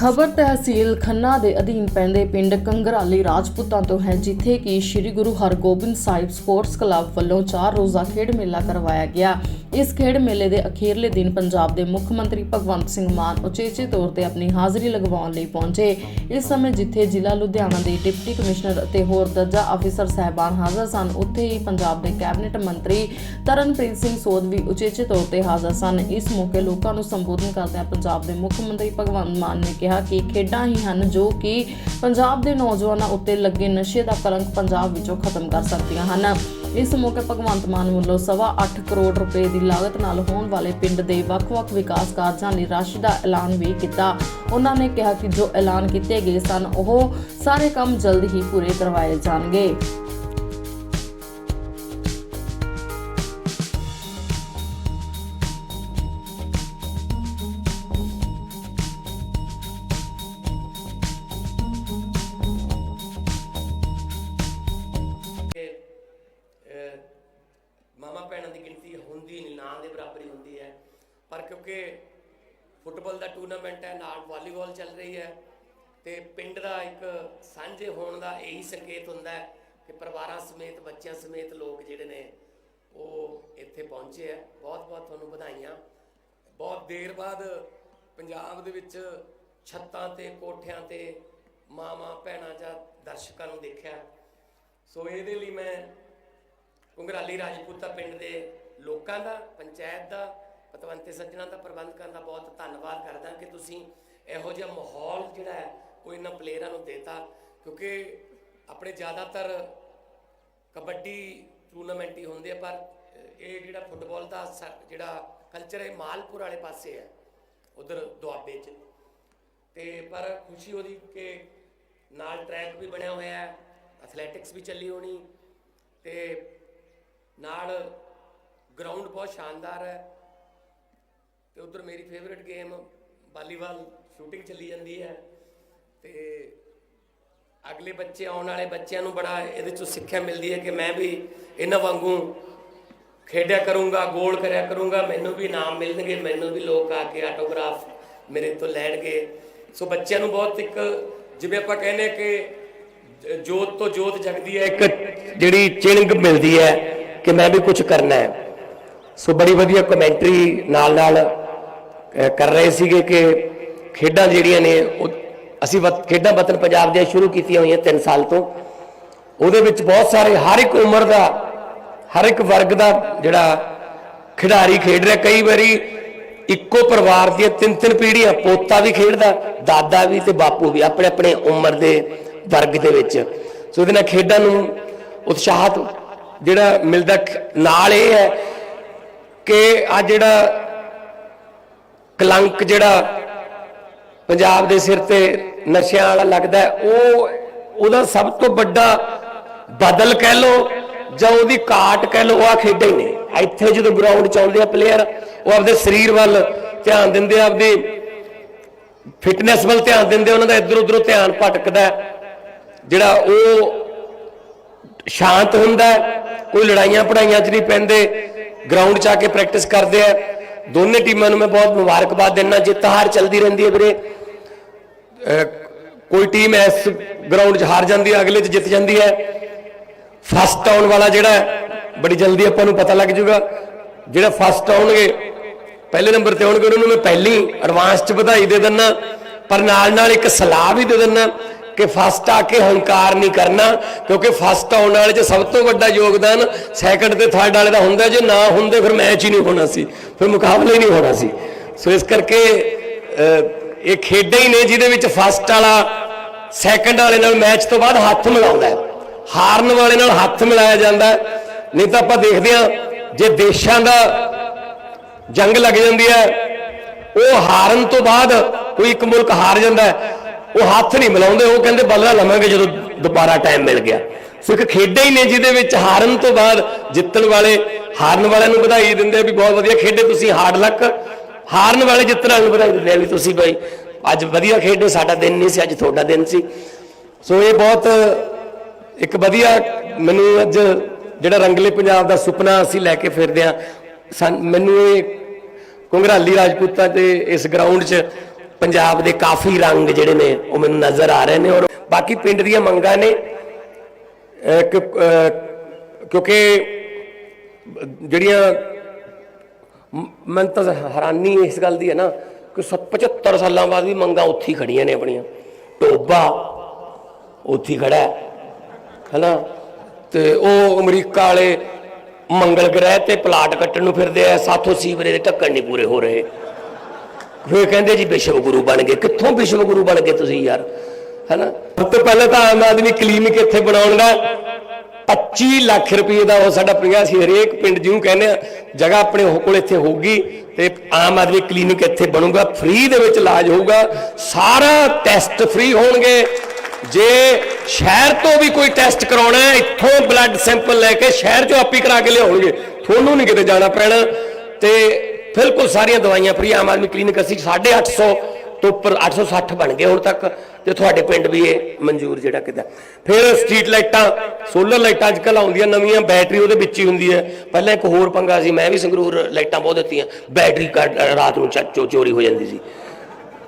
ਖਬਰ ਤਹਿਸੀਲ ਖੰਨਾ ਦੇ ਅਧੀਨ ਪੈਂਦੇ ਪਿੰਡ ਕੰਗਰਾਲੀ ਰਾਜਪੂਤਾਂ ਤੋਂ ਹੈ, ਜਿੱਥੇ ਕਿ ਸ੍ਰੀ ਗੁਰੂ ਹਰਗੋਬਿੰਦ ਸਾਹਿਬ ਸਪੋਰਟਸ ਕਲੱਬ ਵੱਲੋਂ ਚਾਰ ਰੋਜ਼ਾ ਖੇਡ ਮੇਲਾ ਕਰਵਾਇਆ ਗਿਆ। ਇਸ ਖੇਡ ਮੇਲੇ ਦੇ ਅਖੀਰਲੇ ਦਿਨ ਪੰਜਾਬ ਦੇ ਮੁੱਖ ਮੰਤਰੀ ਭਗਵੰਤ ਸਿੰਘ ਮਾਨ ਉਚੇਚੇ ਤੌਰ ਤੇ ਆਪਣੀ ਹਾਜ਼ਰੀ ਲਗਵਾਉਣ ਲਈ ਪਹੁੰਚੇ। ਇਸ ਸਮੇਂ ਜਿੱਥੇ ਜ਼ਿਲ੍ਹਾ ਲੁਧਿਆਣਾ ਦੇ ਡਿਪਟੀ ਕਮਿਸ਼ਨਰ ਅਤੇ ਹੋਰ ਦਰਜਾ ਅਫੀਸਰ ਸਹਿਬਾਨ ਹਾਜ਼ਰ ਸਨ, ਉੱਥੇ ਹੀ ਪੰਜਾਬ ਦੇ ਕੈਬਨਿਟ ਮੰਤਰੀ ਤਰਨਪ੍ਰੀਤ ਸਿੰਘ ਸੋਧ ਵੀ ਉਚੇਚੇ ਤੌਰ ਤੇ ਹਾਜ਼ਰ ਸਨ। ਇਸ ਮੌਕੇ ਲੋਕਾਂ ਨੂੰ ਸੰਬੋਧਨ ਕਰਦਿਆਂ ਪੰਜਾਬ ਦੇ ਮੁੱਖ ਮੰਤਰੀ ਭਗਵੰਤ ਮਾਨ ਨੇ ਕਿਹਾ ਕਿ ਖੇਡਾਂ ਹੀ ਹਨ ਜੋ ਕਿ ਪੰਜਾਬ ਦੇ ਨੌਜਵਾਨਾਂ ਉੱਤੇ ਲੱਗੇ ਨਸ਼ੇ ਦਾ ਕਲੰਕ ਪੰਜਾਬ ਵਿੱਚੋਂ ਖਤਮ ਕਰ ਸਕਦੀਆਂ ਹਨ। ਇਸ ਮੌਕੇ ਭਗਵੰਤ ਮਾਨ ਵੱਲੋਂ ਸਵਾ 8 ਕਰੋੜ ਰੁਪਏ ਦੀ ਲਾਗਤ ਨਾਲ ਹੋਣ ਵਾਲੇ ਪਿੰਡ ਦੇ ਵੱਖ-ਵੱਖ ਵਿਕਾਸ ਕਾਰਜਾਂ ਲਈ ਰਾਸ਼ੀ ਦਾ ਐਲਾਨ ਵੀ ਕੀਤਾ। ਉਹਨਾਂ ਨੇ ਕਿਹਾ ਕਿ ਜੋ ਐਲਾਨ ਕੀਤੇ ਗਏ ਸਨ, ਉਹ ਸਾਰੇ ਕੰਮ ਜਲਦ ਹੀ ਪੂਰੇ ਕਰਵਾਏ ਜਾਣਗੇ। ਮਾਮਾ ਭੈਣਾਂ ਦੀ ਗਿਣਤੀ ਹੁੰਦੀ ਨਹੀਂ ਨਾਂ ਦੇ ਬਰਾਬਰੀ ਹੁੰਦੀ ਹੈ। ਪਰ ਕਿਉਂਕਿ ਫੁੱਟਬਾਲ ਦਾ ਟੂਰਨਾਮੈਂਟ ਹੈ, ਨਾਲ ਵਾਲੀਬਾਲ ਚੱਲ ਰਹੀ ਹੈ ਤੇ ਪਿੰਡ ਦਾ ਇੱਕ ਸਾਂਝੇ ਹੋਣ ਦਾ ਇਹੀ ਸੰਕੇਤ ਹੁੰਦਾ ਹੈ ਕਿ ਪਰਿਵਾਰਾਂ ਸਮੇਤ, ਬੱਚਿਆਂ ਸਮੇਤ ਲੋਕ ਜਿਹੜੇ ਨੇ, ਉਹ ਇੱਥੇ ਪਹੁੰਚੇ ਹੈ। ਬਹੁਤ ਬਹੁਤ ਤੁਹਾਨੂੰ ਵਧਾਈਆਂ। ਬਹੁਤ ਦੇਰ ਬਾਅਦ ਪੰਜਾਬ ਦੇ ਵਿੱਚ ਛੱਤਾਂ ਤੇ, ਕੋਠਿਆਂ ਤੇ ਮਾਵਾਂ, ਭੈਣਾਂ ਜਾਂ ਦਰਸ਼ਕਾਂ ਨੂੰ ਦੇਖਿਆ। ਸੋ ਇਹਦੇ ਲਈ ਮੈਂ ਕੁੰਗਰਾਲੀ ਰਾਜਪੂਤਾ ਪਿੰਡ ਦੇ ਲੋਕਾਂ ਦਾ, ਪੰਚਾਇਤ ਦਾ, ਪਤਵੰਤੇ ਸੱਜਣਾ ਦਾ ਪ੍ਰਬੰਧਕਾਂ ਦਾ ਬਹੁਤ ਧੰਨਵਾਦ ਕਰਦਾ ਕਿ ਤੁਸੀਂ ਇਹੋ ਜਿਹਾ ਮਾਹੌਲ ਜਿਹੜਾ ਹੈ ਉਹ ਇਹਨਾਂ ਪਲੇਅਰਾਂ ਨੂੰ ਦੇਤਾ, ਕਿਉਂਕਿ ਆਪਣੇ ਜ਼ਿਆਦਾਤਰ ਕਬੱਡੀ ਟੂਰਨਾਮੈਂਟ ਹੀ ਹੁੰਦੇ ਆ, ਪਰ ਇਹ ਜਿਹੜਾ ਫੁੱਟਬਾਲ ਦਾ ਸ- ਜਿਹੜਾ ਕਲਚਰ ਹੈ ਮਾਲਪੁਰ ਵਾਲੇ ਪਾਸੇ ਹੈ, ਉਧਰ ਦੁਆਬੇ 'ਚ। ਤੇ ਪਰ ਖੁਸ਼ੀ ਉਹਦੀ ਕਿ ਨਾਲ ਟਰੈਕ ਵੀ ਬਣਿਆ ਹੋਇਆ ਹੈ ਐਥਲੈਟਿਕਸ ਵੀ ਚੱਲੀ ਹੋਣੀ, ਤੇ ਨਾਲ ਗਰਾਊਂਡ ਬਹੁਤ ਸ਼ਾਨਦਾਰ ਹੈ ਤੇ ਉਧਰ ਮੇਰੀ ਫੇਵਰਿਟ ਗੇਮ ਵਾਲੀਬਾਲ ਸ਼ੂਟਿੰਗ ਚੱਲੀ ਜਾਂਦੀ ਹੈ ਤੇ ਅਗਲੇ ਬੱਚੇ ਆਉਣ ਵਾਲੇ ਬੱਚਿਆਂ ਨੂੰ ਬੜਾ ਇਹਦੇ ਚੋਂ ਸਿੱਖਿਆ ਮਿਲਦੀ ਹੈ ਕਿ ਮੈਂ ਵੀ ਇਹਨਾਂ ਵਾਂਗੂ ਖੇਡਿਆ ਕਰੂੰਗਾ ਗੋਲ ਕਰਿਆ ਕਰੂੰਗਾ, ਮੈਨੂੰ ਵੀ ਇਨਾਮ ਮਿਲਣਗੇ, ਮੈਨੂੰ ਵੀ ਲੋਕ ਆ ਕੇ ਆਟੋਗ੍ਰਾਫ ਮੇਰੇ ਤੋਂ ਲੈਣਗੇ। ਸੋ ਬੱਚਿਆਂ ਨੂੰ ਬਹੁਤ ਇੱਕ ਜਿਵੇਂ ਆਪਾਂ ਕਹਿੰਦੇ ਕਿ ਜੋਤ ਤੋਂ ਜੋਤ ਜਗਦੀ ਹੈ। ਇੱਕ ਜਿਹੜੀ ਚਿੰਗ ਮਿਲਦੀ ਹੈ। ਕਿ ਮੈਂ ਵੀ ਕੁਝ ਕਰਨਾ ਹੈ। ਸੋ ਬੜੀ ਵਧੀਆ ਕਮੈਂਟਰੀ ਨਾਲ ਨਾਲ ਕਰ ਰਹੇ ਸੀਗੇ ਕਿ ਖੇਡਾਂ ਜਿਹੜੀਆਂ ਨੇ, ਉਹ ਅਸੀਂ ਵਤ- ਖੇਡਾਂ ਵਤਨ ਪੰਜਾਬ ਦੀਆਂ ਸ਼ੁਰੂ ਕੀਤੀਆਂ ਹੋਈਆਂ 3 ਸਾਲ ਤੋਂ। ਉਹਦੇ ਵਿੱਚ ਬਹੁਤ ਸਾਰੇ, ਹਰ ਇੱਕ ਉਮਰ ਦਾ, ਹਰ ਇੱਕ ਵਰਗ ਦਾ ਜਿਹੜਾ ਖਿਡਾਰੀ ਖੇਡ ਰਿਹਾ। ਕਈ ਵਾਰੀ ਇੱਕੋ ਪਰਿਵਾਰ ਦੀਆਂ ਤਿੰਨ ਤਿੰਨ ਪੀੜ੍ਹੀਆਂ ਪੋਤਾ ਵੀ ਖੇਡਦਾ, ਦਾਦਾ ਵੀ ਤੇ ਬਾਪੂ ਵੀ ਆਪਣੇ ਆਪਣੇ ਉਮਰ ਦੇ ਵਰਗ ਦੇ ਵਿੱਚ। ਸੋ ਇਹਦੇ ਨਾਲ ਖੇਡਾਂ ਨੂੰ ਉਤਸ਼ਾਹਤ ਜਿਹੜਾ ਮਿਲਦਾ ਨਾਲ ਇਹ ਹੈ ਕਿ ਆ ਜਿਹੜਾ ਕਲੰਕ ਜਿਹੜਾ ਪੰਜਾਬ ਦੇ ਸਿਰ ਤੇ ਨਸ਼ਿਆਂ ਵਾਲਾ ਲੱਗਦਾ ਉਹ ਉਹਦਾ ਸਭ ਤੋਂ ਵੱਡਾ ਬਦਲ ਕਹਿ ਲੋ ਜਾਂ ਉਹਦੀ ਕਾਟ ਕਹਿ ਲੋ ਉਹ ਆ ਖੇਡਾਂ ਹੀ ਨੇ। ਇੱਥੇ ਜਦੋਂ ਗਰਾਊਂਡ ਚ ਆਉਂਦੇ ਆ ਪਲੇਅਰ ਉਹ ਆਪਦੇ ਸਰੀਰ ਵੱਲ ਧਿਆਨ ਦਿੰਦੇ ਆ, ਆਪਦੀ ਫਿਟਨੈਸ ਵੱਲ ਧਿਆਨ ਦਿੰਦੇ ਉਹਨਾਂ ਦਾ ਇੱਧਰ ਉੱਧਰੋਂ ਧਿਆਨ ਭਟਕਦਾ ਜਿਹੜਾ ਉਹ ਸ਼ਾਂਤ ਹੁੰਦਾ ਕੋਈ ਲੜਾਈਆਂ ਪੜਾਈਆਂ 'ਚ ਨਹੀਂ ਪੈਂਦੇ ਗਰਾਊਂਡ 'ਚ ਆ ਕੇ ਪ੍ਰੈਕਟਿਸ ਕਰਦੇ ਆ। ਦੋਨੇ ਟੀਮਾਂ ਨੂੰ ਮੈਂ ਬਹੁਤ ਮੁਬਾਰਕਬਾਦ ਦਿੰਦਾ, ਜਿੱਤ ਹਾਰ ਚੱਲਦੀ ਰਹਿੰਦੀ ਹੈ ਵੀਰੇ। ਕੋਈ ਟੀਮ ਇਸ ਗਰਾਊਂਡ 'ਚ ਹਾਰ ਜਾਂਦੀ ਹੈ, ਅਗਲੇ 'ਚ ਜਿੱਤ ਜਾਂਦੀ ਹੈ। ਫਸਟ ਆਉਣ ਵਾਲਾ ਜਿਹੜਾ ਬੜੀ ਜਲਦੀ ਆਪਾਂ ਨੂੰ ਪਤਾ ਲੱਗ ਜਾਊਗਾ। ਜਿਹੜਾ ਫਸਟ ਆਉਣਗੇ, ਪਹਿਲੇ ਨੰਬਰ ਤੇ ਆਉਣਗੇ, ਉਹਨਾਂ ਨੂੰ ਮੈਂ ਪਹਿਲੀ ਐਡਵਾਂਸ 'ਚ ਵਧਾਈ ਦੇ ਦਿੰਦਾ, ਪਰ ਨਾਲ ਨਾਲ ਇੱਕ ਸਲਾਹ ਵੀ ਦੇ ਦਿੰਦਾ ਕਿ ਫਸਟ ਆ ਕੇ ਹੰਕਾਰ ਨਹੀਂ ਕਰਨਾ, ਕਿਉਂਕਿ ਫਸਟ ਆਉਣ ਵਾਲੇ 'ਚ ਸਭ ਤੋਂ ਵੱਡਾ ਯੋਗਦਾਨ ਸੈਕੰਡ ਤੇ ਥਰਡ ਵਾਲੇ ਦਾ ਹੁੰਦਾ, ਜੇ ਨਾ ਹੁੰਦੇ ਫਿਰ ਮੈਚ ਹੀ ਨਹੀਂ ਹੋਣਾ ਸੀ, ਫਿਰ ਮੁਕਾਬਲਾ ਹੀ ਨਹੀਂ ਹੋਣਾ ਸੀ। ਸੋ ਇਸ ਕਰਕੇ ਇਹ ਖੇਡਾਂ ਹੀ ਨੇ ਜਿਹਦੇ ਵਿੱਚ ਫਸਟ ਵਾਲਾ ਸੈਕੰਡ ਵਾਲੇ ਨਾਲ ਮੈਚ ਤੋਂ ਬਾਅਦ ਹੱਥ ਮਿਲਾਉਂਦਾ ਹਾਰਨ ਵਾਲੇ ਨਾਲ ਹੱਥ ਮਿਲਾਇਆ ਜਾਂਦਾ ਨਹੀਂ ਤਾਂ ਆਪਾਂ ਦੇਖਦੇ ਹਾਂ, ਜੇ ਦੇਸ਼ਾਂ ਦਾ ਜੰਗ ਲੱਗ ਜਾਂਦੀ ਹੈ, ਉਹ ਹਾਰਨ ਤੋਂ ਬਾਅਦ ਕੋਈ ਇੱਕ ਮੁਲਕ ਹਾਰ ਜਾਂਦਾ ਹੈ। ਉਹ ਹੱਥ ਨਹੀਂ ਮਿਲਾਉਂਦੇ, ਉਹ ਕਹਿੰਦੇ ਬਦਲਾ ਲਵਾਂਗੇ ਜਦੋਂ ਦੁਬਾਰਾ ਟਾਈਮ ਮਿਲ ਗਿਆ। ਸੋ ਇੱਕ ਖੇਡਾਂ ਹੀ ਨੇ ਜਿਹਦੇ ਵਿੱਚ ਹਾਰਨ ਤੋਂ ਬਾਅਦ ਜਿੱਤਣ ਵਾਲੇ, ਹਾਰਨ ਵਾਲਿਆਂ ਨੂੰ ਵਧਾਈ ਦਿੰਦੇ ਵੀ ਬਹੁਤ ਵਧੀਆ ਖੇਡੇ ਤੁਸੀਂ ਹਾਰਡ ਲੱਕ ਹਾਰਨ ਵਾਲੇ ਜਿੱਤਣ ਵਾਲਿਆਂ ਨੂੰ ਵਧਾਈ ਦਿੰਦੇ ਵੀ ਤੁਸੀਂ ਬਾਈ, ਅੱਜ ਵਧੀਆ ਖੇਡੇ, ਸਾਡਾ ਦਿਨ ਨਹੀਂ ਸੀ, ਅੱਜ ਤੁਹਾਡਾ ਦਿਨ ਸੀ। ਸੋ ਇਹ ਬਹੁਤ ਇੱਕ ਵਧੀਆ, ਮੈਨੂੰ ਅੱਜ ਜਿਹੜਾ ਰੰਗਲੇ ਪੰਜਾਬ ਦਾ ਸੁਪਨਾ ਅਸੀਂ ਲੈ ਕੇ ਫਿਰਦੇ ਆ ਮੈਨੂੰ ਇਹ ਕੁੰਗਰਾਲੀ ਰਾਜਪੂਤਾਂ ਤੇ ਇਸ ਗਰਾਊਂਡ 'ਚ ਪੰਜਾਬ ਦੇ ਕਾਫੀ ਰੰਗ ਜਿਹੜੇ ਨੇ, ਉਹ ਮੈਨੂੰ ਨਜ਼ਰ ਆ ਰਹੇ ਨੇ ਔਰ ਬਾਕੀ ਪਿੰਡ ਦੀਆਂ ਮੰਗਾਂ ਨੇ ਕਿਉਂਕਿ ਜਿਹੜੀਆਂ ਮ- ਮੈਨੂੰ ਤਾਂ ਹੈਰਾਨੀ ਇਸ ਗੱਲ ਦੀ ਹੈ ਨਾ ਕਿ 75 ਸਾਲਾਂ ਬਾਅਦ ਵੀ ਮੰਗਾਂ ਉੱਥੇ ਹੀ ਖੜੀਆਂ ਨੇ ਆਪਣੀਆਂ। ਟੋਬਾ ਉੱਥੇ ਖੜਾ ਹੈ, ਹਨਾ? ਤੇ ਉਹ ਅਮਰੀਕਾ ਵਾਲੇ ਮੰਗਲ ਗ੍ਰਹਿ ਤੇ ਪਲਾਟ ਕੱਟਣ ਨੂੰ ਫਿਰਦੇ ਆ, ਸਾਥੋਂ ਸੀਵਰੇ ਦੇ ਢੱਕਣ ਨਹੀਂ ਪੂਰੇ ਹੋ ਰਹੇ। ਫਿਰ ਕਹਿੰਦੇ ਜੀ ਵਿਸ਼ਵ ਗੁਰੂ ਬਣ ਗਏ। ਕਿੱਥੋਂ ਵਿਸ਼ਵ ਗੁਰੂ ਬਣ ਗਏ ਤੁਸੀਂ ਯਾਰ? ਹੈਨਾ? ਸਭ ਤੋਂ ਪਹਿਲਾਂ ਤਾਂ ਆਮ ਆਦਮੀ ਕਲੀਨਿਕ ਇੱਥੇ ਬਣਾਉਣ ਦਾ 25 ਲੱਖ ਰੁਪਏ ਦਾ ਉਹ ਸਾਡਾ ਪ੍ਰਿਆ ਸੀ, ਹਰੇਕ ਪਿੰਡ ਜਿਹਨੂੰ ਕਹਿੰਦੇ ਆ, ਜਗ੍ਹਾ ਆਪਣੇ ਕੋਲ ਇੱਥੇ ਹੋਊਗੀ ਤੇ ਆਮ ਆਦਮੀ ਕਲੀਨਿਕ ਇੱਥੇ ਬਣੂਗਾ, ਫ੍ਰੀ ਦੇ ਵਿੱਚ ਇਲਾਜ ਹੋਊਗਾ, ਸਾਰਾ ਟੈਸਟ ਫ੍ਰੀ ਹੋਣਗੇ। ਜੇ ਸ਼ਹਿਰ ਤੋਂ ਵੀ ਕੋਈ ਟੈਸਟ ਕਰਾਉਣਾ ਹੈ, ਇੱਥੋਂ ਬਲੱਡ ਸੈਂਪਲ ਲੈ ਕੇ ਸ਼ਹਿਰ ਚੋਂ ਆਪੀ ਕਰਾ ਕੇ ਲਿਆਉਣਗੇ। ਤੁਹਾਨੂੰ ਨਹੀਂ ਕਿਤੇ ਜਾਣਾ ਪੈਣਾ। ਤੇ ਬਿਲਕੁਲ ਸਾਰੀਆਂ ਦਵਾਈਆਂ ਫ੍ਰੀ ਆਮ ਆਦਮੀ ਕਲੀਨਿਕ ਅਸੀਂ 850 ਤੋਂ ਉੱਪਰ 860 ਬਣ ਗਏ ਹੁਣ ਤੱਕ ਤੇ ਤੁਹਾਡੇ ਪਿੰਡ ਵੀ ਇਹ ਮਨਜ਼ੂਰ ਜਿਹੜਾ ਕਿਦਾ। ਫਿਰ ਸਟਰੀਟ ਲਾਈਟਾਂ ਸੋਲਰ ਲਾਈਟਾਂ ਅੱਜ ਕੱਲ ਆਉਂਦੀਆਂ ਨਵੀਆਂ ਬੈਟਰੀ ਉਹਦੇ ਵਿੱਚ ਹੀ ਹੁੰਦੀ ਹੈ। ਪਹਿਲਾਂ ਇੱਕ ਹੋਰ ਪੰਗਾ ਸੀ, ਮੈਂ ਵੀ ਸੰਗਰੂਰ ਲਾਈਟਾਂ ਬਹੁਤ ਦਿੱਤੀਆਂ। ਬੈਟਰੀ ਕੱਢ ਰਾਤ ਨੂੰ ਚੱਚੋ ਚੋਰੀ ਹੋ ਜਾਂਦੀ ਸੀ।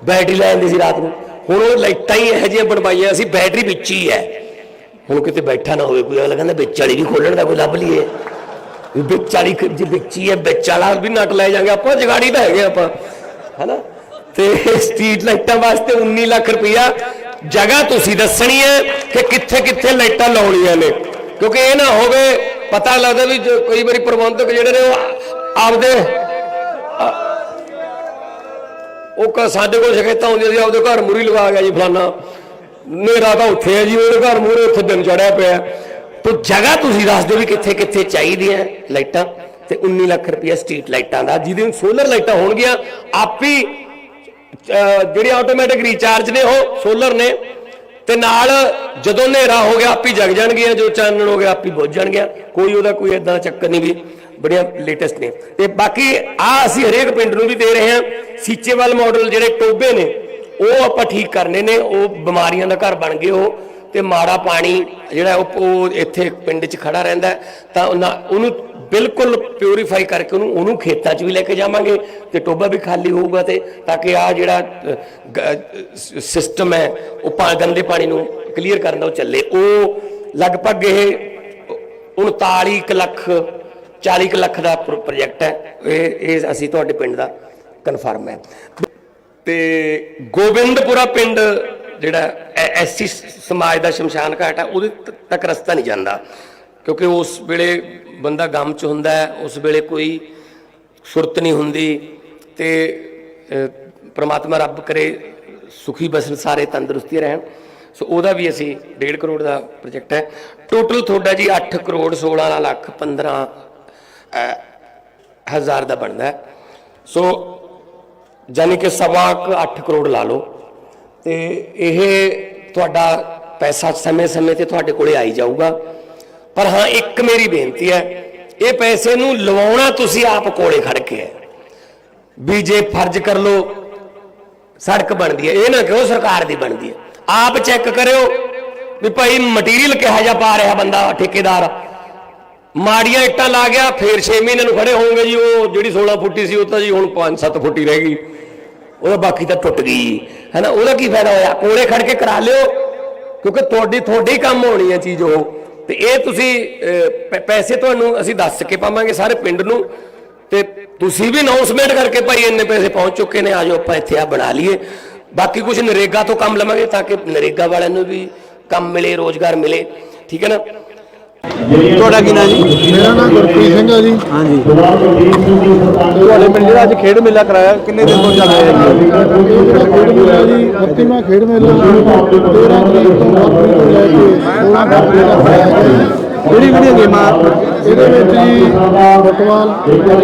ਬੈਟਰੀ ਲੈ ਜਾਂਦੀ ਸੀ ਰਾਤ ਨੂੰ। ਹੁਣ ਉਹ ਲਾਈਟਾਂ ਹੀ ਇਹੋ ਜਿਹੀਆਂ ਬਣਵਾਈਆਂ, ਅਸੀਂ ਬੈਟਰੀ ਵਿੱਚ ਹੀ ਹੈ। ਹੁਣ ਕਿਤੇ ਬੈਠਾ ਨਾ ਹੋਵੇ, ਕੋਈ ਅਗਲਾ ਕਹਿੰਦਾ ਵਿੱਚ ਵਾਲੀ ਵੀ ਖੋਲਣ ਦਾ ਕੋਈ ਲੱਭ ਲਈਏ। ਵੀ ਜੇ ਵਿੱਚ ਹੈ ਵਿੱਚ ਵੀ ਨਟ ਲੈ ਜਾਾਂਗੇ ਆਪਾਂ, ਜਗਾੜੀ ਤਾਂ ਹੈਗੇ ਆਪਾਂ, ਹੈਨਾ? ਤੇ ਸਟਰੀਟ ਲਾਈਟਾਂ ਵਾਸਤੇ 19 ਲੱਖ ਰੁਪਇਆ ਜਗ੍ਹਾ ਤੁਸੀਂ ਦੱਸਣੀ ਹੈ ਕਿ ਕਿੱਥੇ ਕਿੱਥੇ ਲਾਈਟਾਂ ਲਾਉਣੀਆਂ ਨੇ। ਕਿਉਂਕਿ ਇਹ ਨਾ ਹੋਵੇ, ਪਤਾ ਲੱਗਦਾ ਵੀ ਕਈ ਵਾਰੀ ਪ੍ਰਬੰਧਕ ਜਿਹੜੇ ਨੇ ਉਹ ਆਪਦੇ ਉਹ ਕ ਸਾਡੇ ਕੋਲ ਸ਼ਿਕਾਇਤਾਂ ਹੁੰਦੀਆਂ ਸੀ ਆਪਦੇ ਘਰ ਮੂਰੀ ਲਗਾ ਗਿਆ ਜੀ ਫਲਾਨਾ। ਨੇਰਾ ਤਾਂ ਉੱਥੇ ਹੈ ਜੀ, ਉਹਦੇ ਘਰ ਮੂਰੇ ਉੱਥੇ ਦਿਨ ਚੜਿਆ ਪਿਆ। ਤੋ ਜਗ੍ਹਾ ਤੁਸੀਂ ਦੱਸ ਦਿਓ ਵੀ ਕਿੱਥੇ ਕਿੱਥੇ ਚਾਹੀਦੀਆਂ ਲਾਈਟਾਂ ਤੇ 19 ਲੱਖ ਰੁਪਏ ਸਟਰੀਟ ਲਾਈਟਾਂ ਦਾ। ਜਿਹਦੇ ਸੋਲਰ ਲਾਈਟਾਂ ਹੋਣਗੀਆਂ, ਆਪੀ ਅਹ, ਜਿਹੜੇ ਆਟੋਮੈਟਿਕ ਰੀਚਾਰਜ ਨੇ ਉਹ ਸੋਲਰ ਨੇ। ਤੇ ਨਾਲ ਜਦੋਂ ਹਨੇਰਾ ਹੋ ਗਿਆ, ਆਪੀ ਜਗ ਜਾਣਗੀਆਂ, ਜੋ ਚਾਨਣ ਹੋ ਗਿਆ, ਆਪੀ ਬੁੱਝ ਜਾਣਗੀਆਂ। ਕੋਈ ਉਹਦਾ ਕੋਈ ਇਦਾਂ ਦਾ ਚੱਕਰ ਨਹੀਂ ਵੀ ਬੜੀਆਂ ਲੇਟੈਸਟ ਨੇ। ਤੇ ਬਾਕੀ ਆ ਅਸੀਂ ਹਰੇਕ ਪਿੰਡ ਨੂੰ ਵੀ ਦੇ ਰਹੇ ਹਾਂ, ਸੀਚੇਵਾਲ ਮਾਡਲ ਜਿਹੜੇ ਟੋਬੇ ਨੇ, ਉਹ ਆਪਾਂ ਠੀਕ ਕਰਨੇ ਨੇ, ਉਹ ਬਿਮਾਰੀਆਂ ਦਾ ਘਰ ਬਣ ਗਏ ਉਹ। ਤੇ ਮਾੜਾ ਪਾਣੀ ਜਿਹੜਾ ਉਹ ਉਹ ਇੱਥੇ ਪਿੰਡ 'ਚ ਖੜਾ ਰਹਿੰਦਾ ਤਾਂ ਉਹਨਾਂ- ਉਹਨੂੰ ਬਿਲਕੁਲ ਪਿਉਰੀਫਾਈ ਕਰਕੇ ਉਹਨੂੰ ਉਹਨੂੰ ਖੇਤਾਂ 'ਚ ਵੀ ਲੈ ਕੇ ਜਾਵਾਂਗੇ ਤੇ ਟੋਬਾ ਵੀ ਖਾਲੀ ਹੋਊਗਾ ਤੇ ਤਾਂ ਕਿ ਆ ਜਿਹੜਾ ਸਿਸਟਮ ਹੈ, ਉਹ ਪਾ, ਗੰਦੇ ਪਾਣੀ ਨੂੰ ਕਲੀਅਰ ਕਰਨ ਦਾ ਉਹ ਚੱਲੇ। ਉਹ ਲਗਭਗ ਇਹ 39 ਕੁ ਲੱਖ 40 ਕੁ ਲੱਖ ਦਾ ਪ੍ਰੋ- ਪ੍ਰੋਜੈਕਟ ਹੈ। ਇਹ ਇਹ ਅਸੀਂ ਤੁਹਾਡੇ ਪਿੰਡ ਦਾ ਕਨਫਰਮ ਹੈ। ਤੇ ਗੋਬਿੰਦਪੁਰਾ ਪਿੰਡ ਜਿਹੜਾ ਐਸਸੀ ਸਮਾਜ ਦਾ ਸ਼ਮਸ਼ਾਨ ਘਾਟ ਹੈ ਉਹਦੇ ਤੱਕ ਰਸਤਾ ਨਹੀਂ ਜਾਂਦਾ। ਕਿਉਂਕਿ ਉਸ ਵੇਲੇ ਬੰਦਾ ਗਮ ਚ ਹੁੰਦਾ ਹੈ ਉਸ ਵੇਲੇ ਕੋਈ ਸੁਰਤ ਨਹੀਂ ਹੁੰਦੀ ਤੇ ਅਹ, ਪ੍ਰਮਾਤਮਾ ਰੱਬ ਕਰੇ ਸੁਖੀ ਬਸਨ ਸਾਰੇ ਤੰਦਰੁਸਤੀ ਰਹਿਣ। ਸੋ ਉਹਦਾ ਵੀ ਅਸੀਂ 1.5 ਕਰੋੜ ਦਾ ਪ੍ਰੋਜੈਕਟ ਹੈ। ਟੋਟਲ ਤੁਹਾਡਾ ਜੀ 8 ਕਰੋੜ 16 ਲੱਖ 15 ਹਜ਼ਾਰ ਦਾ ਬਣਦਾ ਸੋ ਯਾਨੀ ਕਿ ਸਵਾ ਕੁ 8 ਕਰੋੜ ਲਾ ਲਓ। ਤੇ ਇਹ ਤੁਹਾਡਾ ਪੈਸਾ ਸਮੇਂ-ਸਮੇਂ ਤੇ ਤੁਹਾਡੇ ਕੋਲੇ ਆਈ ਜਾਊਗਾ। ਪਰ ਹਾਂ, ਇੱਕ ਮੇਰੀ ਬੇਨਤੀ ਹੈ, ਇਹ ਪੈਸੇ ਨੂੰ ਲਵਾਉਣਾ ਤੁਸੀਂ ਆਪ ਕੋਲੇ ਖੜ ਕੇ ਹੈ। ਵੀ ਜੇ ਫਰਜ਼ ਕਰ ਲਓ, ਸੜਕ ਬਣਦੀ ਹੈ, ਇਹ ਨਾ ਕਿਉਂ ਸਰਕਾਰ ਦੀ ਬਣਦੀ ਹੈ? ਆਪ ਚੈੱਕ ਕਰਿਓ ਵੀ ਭਾਈ ਮਟੀਰੀਅਲ ਕਿਹਾ ਜਾ ਪਾ ਰਿਹਾ ਬੰਦਾ, ਠੇਕੇਦਾਰ। ਮਾੜੀਆਂ ਇੱਟਾਂ ਲਾ ਗਿਆ, ਫੇਰ 6 ਮਹੀਨੇ ਨੂੰ ਖੜੇ ਹੋਣਗੇ ਜੀ, ਉਹ ਜਿਹੜੀ 16 ਫੁੱਟੀ ਸੀ, ਉਹ ਤਾਂ ਜੀ ਹੁਣ 5-7 ਫੁੱਟੀ ਰਹਿ ਗਈ। ਉਹਦਾ ਬਾਕੀ ਤਾਂ ਟੁੱਟ ਗਈ ਹੈਨਾ ਉਹਦਾ ਕੀ ਫਾਇਦਾ ਹੋਇਆ? ਕੋਲੇ ਖੜ ਕੇ ਕਰਾ ਲਿਓ। ਕਿਉਂਕਿ ਤੁਹਾਡੀ ਤੁਹਾਡੇ ਹੀ ਕੰਮ ਹੋਣੀ ਹੈ ਚੀਜ਼ ਉਹ। ਤੇ ਇਹ ਤੁਸੀਂ ਪੈਸੇ ਤੁਹਾਨੂੰ ਅਸੀਂ ਦੱਸ ਕੇ ਪਾਵਾਂਗੇ ਸਾਰੇ ਪਿੰਡ ਨੂੰ। ਤੇ ਤੁਸੀਂ ਵੀ ਅਨਾਉਂਸਮੈਂਟ ਕਰਕੇ ਭਾਈ ਇੰਨੇ ਪੈਸੇ ਪਹੁੰਚ ਚੁੱਕੇ ਨੇ ਆਜੋ ਆਪਾਂ ਇੱਥੇ ਆ ਬਣਾ ਲਈਏ। ਬਾਕੀ ਕੁਝ ਨਰੇਗਾ ਤੋਂ ਕੰਮ ਲਵਾਂਗੇ ਤਾਂ ਕਿ ਨਰੇਗਾ ਵਾਲਿਆਂ ਨੂੰ ਵੀ ਕੰਮ ਮਿਲੇ ਰੋਜ਼ਗਾਰ ਮਿਲੇ। ਠੀਕ ਹੈ ਨਾ? ਤੁਹਾਡਾ ਕੀ ਨਾਂ ਜੀ? ਮੇਰਾ ਨਾਮ ਗੁਰਪ੍ਰੀਤ ਸਿੰਘ ਹੈ ਜੀ। ਹਾਂਜੀ। ਤੁਹਾਡੇ ਪਿੰਡ ਜਿਹੜਾ ਅੱਜ ਖੇਡ ਮੇਲਾ ਕਰਾਇਆ। ਕਿੰਨੇ ਦਿਨ ਤੋਂ ਚੱਲ ਰਿਹਾ ਜੀ? 31ਵਾਂ ਖੇਡ ਮੇਲਾ 13 ਤਰੀਕ ਤੋਂ ਫਰਵਰੀ ਤੋਂ ਲੈ ਕੇ 16 ਫਰਵਰੀ ਤੱਕ ਹੋਇਆ ਗਿਆ ਜੀ ਕਿਹੜੀ ਕਿਹੜੀਆਂ ਗੇਮਾਂ ਇਹਦੇ ਵਿੱਚ ਜੀ ਫੁੱਟਬਾਲ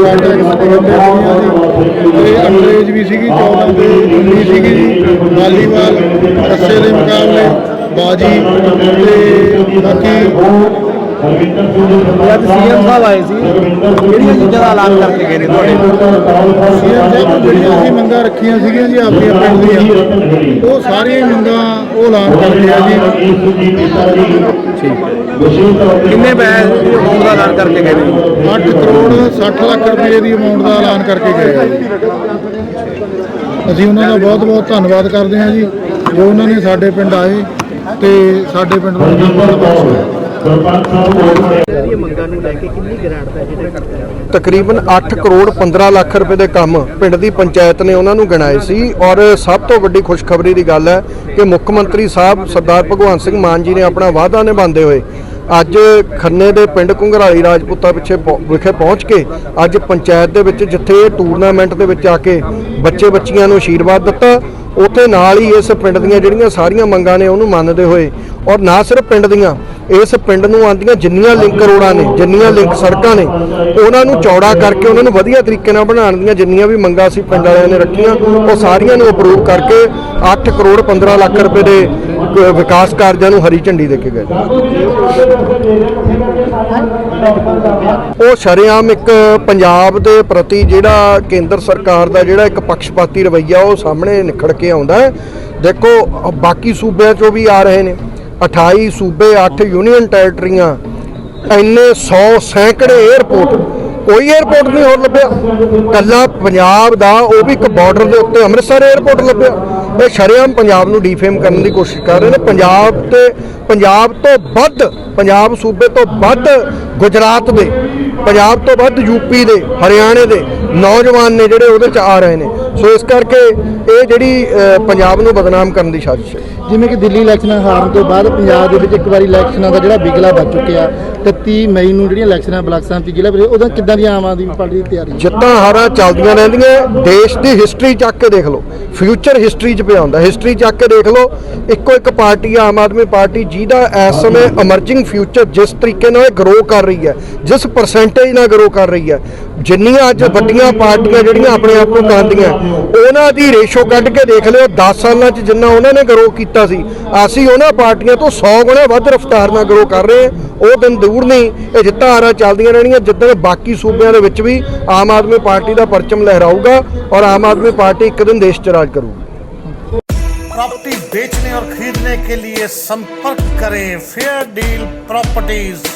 ਐਥਲੈਟਿਕਸ ਕਬੱਡੀ ਜੀ ਤੇ ਅੰਗਰੇਜ਼ ਵੀ ਸੀਗੀ 14 ਤੇ 19 ਸੀਗੀ ਜੀ ਵਾਲੀਬਾਲ ਰੱਸੇ ਦੇ ਮੁਕਾਬਲੇ ਬਾਜੀ ਤੇ ਬਾਕੀ ਅੱਜ ਸੀਐਮ ਸਾਹਿਬ ਆਏ ਸੀ। ਕਿਹੜੀਆਂ ਚੀਜ਼ਾਂ ਦਾ ਐਲਾਨ ਕਰਕੇ ਗਏ ਨੇ ਤੁਹਾਡੇ? ਸੀਐਮ ਸਾਹਿਬ ਨੇ ਜਿਹੜੀਆਂ ਅਸੀਂ ਮੰਗਾਂ ਰੱਖੀਆਂ ਸੀਗੀਆਂ ਜੀ ਆਪਣੀਆਂ ਪਿੰਡ ਦੀਆਂ ਉਹ ਸਾਰੀਆਂ ਹੀ ਮੰਗਾਂ ਉਹ ਐਲਾਨ ਕਰਦੇ ਆ ਜੀ। ਕਿੰਨੇ ਪੈਸੇ ਦੀ ਅਮਾਉਂਟ ਦਾ ਐਲਾਨ ਕਰਕੇ ਗਏ ਨੇ? 8 ਕਰੋੜ 60 ਲੱਖ ਰੁਪਏ ਦੀ ਅਮਾਉਂਟ ਦਾ ਐਲਾਨ ਕਰਕੇ ਗਏ ਆ ਜੀ। ਅਸੀਂ ਉਹਨਾਂ ਦਾ ਬਹੁਤ ਬਹੁਤ ਧੰਨਵਾਦ ਕਰਦੇ ਹਾਂ ਜੀ ਜੋ ਉਹਨਾਂ ਨੇ ਸਾਡੇ ਪਿੰਡ ਆਏ ਤੇ ਸਾਡੇ ਪਿੰਡ ਨੂੰ ਕੰਮ ਬਖਸ਼ਿਆ ਤਕਰੀਬਨ 8 ਕਰੋੜ 15 ਲੱਖ ਰੁਪਏ ਦੇ ਕੰਮ ਪਿੰਡ ਦੀ ਪੰਚਾਇਤ ਨੇ ਉਹਨਾਂ ਨੂੰ ਗਿਣਾਏ ਸੀ ਔਰ ਸਭ ਤੋਂ ਵੱਡੀ ਖੁਸ਼ਖਬਰੀ ਦੀ ਗੱਲ ਹੈ ਕਿ ਮੁੱਖ ਮੰਤਰੀ ਸਾਹਿਬ ਸਰਦਾਰ ਭਗਵੰਤ ਸਿੰਘ ਮਾਨ ਜੀ ਨੇ ਆਪਣਾ ਵਾਅਦਾ ਨਿਭਾਉਂਦੇ ਹੋਏ ਅੱਜ ਖੰਨੇ ਦੇ ਪਿੰਡ ਕੁੰਗਰਾਲੀ ਰਾਜਪੂਤਾ ਪਿੱਛੇ ਵਿਖੇ ਪਹੁੰਚ ਕੇ ਅੱਜ ਪੰਚਾਇਤ ਦੇ ਵਿੱਚ ਜਿੱਥੇ ਇਹ ਟੂਰਨਾਮੈਂਟ ਦੇ ਵਿੱਚ ਆ ਕੇ ਬੱਚੇ ਬੱਚੀਆਂ ਨੂੰ ਆਸ਼ੀਰਵਾਦ ਦਿੱਤਾ, ਉੱਥੇ ਨਾਲ ਹੀ ਇਸ ਪਿੰਡ ਦੀਆਂ ਜਿਹੜੀਆਂ ਸਾਰੀਆਂ ਮੰਗਾਂ ਨੇ ਉਹਨੂੰ ਮੰਨਦੇ ਹੋਏ ਔਰ ਨਾ ਸਿਰਫ ਪਿੰਡ ਦੀਆਂ ਇਸ ਪਿੰਡ ਨੂੰ ਆਉਂਦੀਆਂ ਜਿੰਨੀਆਂ ਲਿੰਕ ਰੋਡਾਂ ਨੇ, ਜਿੰਨੀਆਂ ਲਿੰਕ ਸੜਕਾਂ ਨੇ, ਉਹਨਾਂ ਨੂੰ ਚੌੜਾ ਕਰਕੇ ਉਹਨਾਂ ਨੂੰ ਵਧੀਆ ਤਰੀਕੇ ਨਾਲ ਬਣਾਉਣ ਦੀਆਂ ਜਿੰਨੀਆਂ ਵੀ ਮੰਗਾਂ ਅਸੀਂ ਪਿੰਡ ਵਾਲਿਆਂ ਨੇ ਰੱਖੀਆਂ, ਉਹ ਸਾਰੀਆਂ ਨੂੰ ਅਪਰੂਵ ਕਰਕੇ 8 ਕਰੋੜ 15 ਲੱਖ ਰੁਪਏ ਦੇ ਵਿਕਾਸ ਕਾਰਜਾਂ ਨੂੰ ਹਰੀ ਝੰਡੀ ਦੇ ਕੇ ਗਏ। ਉਹ ਸ਼ਰੇਆਮ ਇੱਕ ਪੰਜਾਬ ਦੇ ਪ੍ਰਤੀ ਜਿਹੜਾ ਕੇਂਦਰ ਸਰਕਾਰ ਦਾ ਜਿਹੜਾ ਇੱਕ ਪੱਖਪਾਤੀ ਰਵੱਈਆ ਉਹ ਸਾਹਮਣੇ ਨਿਖੜ ਕੇ ਆਉਂਦਾ ਹੈ। ਦੇਖੋ, ਬਾਕੀ ਸੂਬਿਆਂ ਚੋਂ ਵੀ ਆ ਰਹੇ ਨੇ। 28 ਸੂਬੇ 8 ਯੂਨੀਅਨ ਟੈਰੀਟਰੀਆਂ, ਇੰਨੇ 100 ਸੈਂਕੜੇ 에어ਪੋਰਟ ਕੋਈ 에어ਪੋਰਟ ਨਹੀਂ ਹੋਰ ਲੱਭਿਆ। ਕੱਲਾ ਪੰਜਾਬ ਦਾ, ਉਹ ਵੀ ਇੱਕ ਬਾਰਡਰ ਦੇ ਉੱਤੇ ਅੰਮ੍ਰਿਤਸਰ 에어ਪੋਰਟ ਲੱਭਿਆ। ਇਹ ਸ਼ਰਿਆਮ ਪੰਜਾਬ ਨੂੰ ਡੀਫੇਮ ਕਰਨ ਦੀ ਕੋਸ਼ਿਸ਼ ਕਰ ਰਹੇ ਨੇ। ਪੰਜਾਬ ਤੇ, ਪੰਜਾਬ ਤੋਂ ਵੱਧ, ਪੰਜਾਬ ਸੂਬੇ ਤੋਂ ਵੱਧ ਗੁਜਰਾਤ ਦੇ, ਪੰਜਾਬ ਤੋਂ ਵੱਧ ਯੂਪੀ ਦੇ, ਹਰਿਆਣੇ ਦੇ ਨੌਜਵਾਨ ਨੇ ਜਿਹੜੇ ਉਹਦੇ ਚ ਆ ਰਹੇ ਨੇ। ਸੋ ਇਸ ਕਰਕੇ ਇਹ ਜਿਹੜੀ ਪੰਜਾਬ ਨੂੰ ਬਦਨਾਮ ਕਰਨ ਦੀ ਸਾਜ਼ਿਸ਼ ਹੈ। ਜਿਵੇਂ ਕਿ ਦਿੱਲੀ ਇਲੈਕਸ਼ਨਾਂ ਹਾਰਨ ਤੋਂ ਬਾਅਦ ਪੰਜਾਬ ਦੇ ਵਿੱਚ ਇੱਕ ਵਾਰੀ ਇਲੈਕਸ਼ਨਾਂ ਦਾ ਜਿਹੜਾ ਬਿਗਲਾ ਵੱਜ ਚੁੱਕਿਆ 31 ਮਈ ਨੂੰ ਜਿਹੜੀਆਂ ਇਲੈਕਸ਼ਨਾਂ ਬਲਾਕ ਸੰਮਤੀ ਜ਼ਿਲ੍ਹਾ ਪਰਿਸ਼ਦ ਉਹਦਾ ਕਿੱਦਾਂ ਦੀ ਆਮ ਆਦਮੀ ਪਾਰਟੀ ਦੀ ਤਿਆਰੀ? ਜਿੱਤਾਂ ਹਾਰਾਂ ਚੱਲਦੀਆਂ ਰਹਿੰਦੀਆਂ ਦੇਸ਼ ਦੀ ਹਿਸਟਰੀ ਚੱਕ ਕੇ ਦੇਖ ਲਓ ਫਿਊਚਰ ਹਿਸਟਰੀ 'ਚ ਪਿਆ ਹੁੰਦਾ ਹਿਸਟਰੀ ਚੱਕ ਕੇ ਦੇਖ ਲਓ ਇੱਕੋ ਇੱਕ ਪਾਰਟੀ ਆ, ਆਮ ਆਦਮੀ ਪਾਰਟੀ ਜਿਹਦਾ ਇਸ ਸਮੇਂ ਅਮਰਜਿੰਗ ਫਿਊਚਰ ਜਿਸ ਤਰੀਕੇ ਨਾਲ ਇਹ ਗਰੋ ਕਰ ਰਹੀ ਹੈ ਜਿਸ ਪਰਸੈਂਟੇਜ ਨਾਲ ਗਰੋ ਕਰ ਰਹੀ ਹੈ ਜਿੰਨੀਆਂ ਅੱਜ ਵੱਡੀਆਂ ਪਾਰਟੀਆਂ ਜਿਹੜੀਆਂ ਆਪਣੇ ਆਪ ਨੂੰ ਕਹਿੰਦੀਆਂ ਉਹਨਾਂ ਦੀ ਰੇਸ਼ੋ ਕੱਢ ਕੇ ਦੇਖ ਲਿਓ 10 ਸਾਲਾਂ 'ਚ ਜਿੰਨਾ ਉਹਨਾਂ ਨੇ ਗਰੋ ਕੀਤਾ ਸੀ ਅਸੀਂ ਉਹਨਾਂ ਪਾਰਟੀਆਂ ਤੋਂ 100 ਗੁਣਾ ਵੱਧ ਰਫ਼ਤਾਰ ਨਾਲ ਗਰੋ ਕਰ ਰਹੇ ਹਾਂ ਉਹ ਦਿਨ ਦੂਰ ਨਹੀਂ ਇਹ ਜਿੱਤਾਂ ਹਾਰਾਂ ਚੱਲਦੀਆਂ ਰਹਿਣੀਆਂ ਜਿੱਦਾਂ ਬਾਕੀ ਸੂਬਿਆਂ ਦੇ ਵਿੱਚ ਵੀ ਆਮ ਆਦਮੀ ਪਾਰਟੀ ਦਾ ਪਰਚਮ ਲਹਿਰਾਊਗਾ ਔਰ ਆਮ ਆਦਮੀ ਪਾਰਟੀ ਇੱਕ ਦਿਨ ਦੇਸ਼ 'ਚ ਰਾਜ ਕਰੂਗੀ प्रॉपर्टी बेचने और खरीदने के लिए संपर्क करें फेयर डील प्रॉपर्टीज